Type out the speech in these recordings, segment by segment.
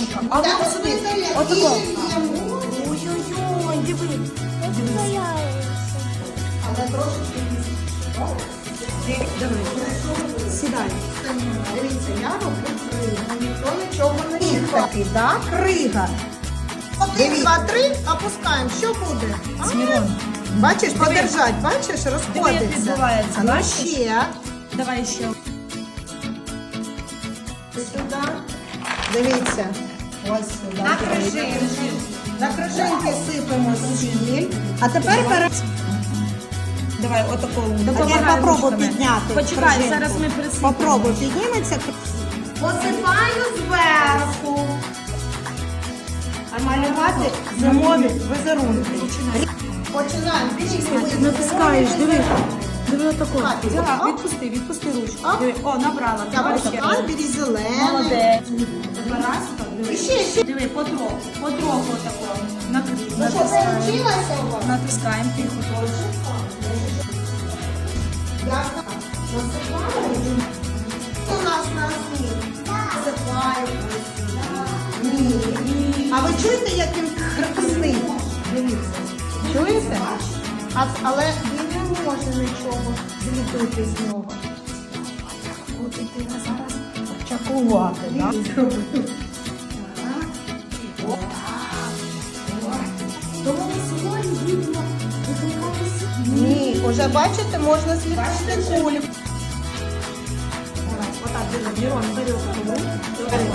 ручка. А ну сюди. Отако. Ой-ой-ой, диви. Але трошечки Давай. Сідай. Дивіться, я роблю кригу. Ніхто нічого не Крига їсть. Крига. Один, два, три, опускаємо. Що буде? А? Мірон. Бачиш, подержать, бачиш, як розходиться. відбувається, ну бачиш? ще. Давай ще. Сюди. Дивіться. Ось сюди. На крижинки. На крижинки сипемо сіль. А тепер беремо. Давай. Тепер Допомагай попробуй ручками. підняти. Почекай, крижинку. зараз ми присипемо. Попробуй, підніметься. Посипаю зверху. А малювати зимові візерунки. Починаємо. Дивіться, Натискаєш, диви. Диви отако. Так, Взяла, відпусти, відпусти ручку. Оп. Диви, о, набрала. Давай, Тепер ще. давай, бери зелений. Молодець. Тепер раз, так, диви. Ще, ще. Диви, потроху, потроху отако. Нат- Ну що, Натискаємо. у? Натискаємо, тихо, теж. Я насипаю. У нас на змін. Насипаю. Ні. А ви чуєте, як він хрипсний? Дивіться. Чуєте? А, але не може нічого зліпити з нього. От і ти зараз чакувати, так? Тому ми сьогодні будемо викликатися. Ні, уже бачите, можна зліпити кулю. Отак, Мірон, бери.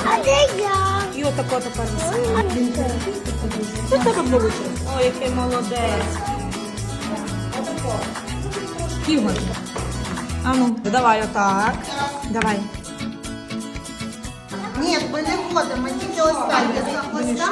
А де я? І отако тепер. Це тебе вийшло. О, який молодець. Ігор. А ну, давай отак. Давай. Ні, ми не ходимо, тільки останнє. За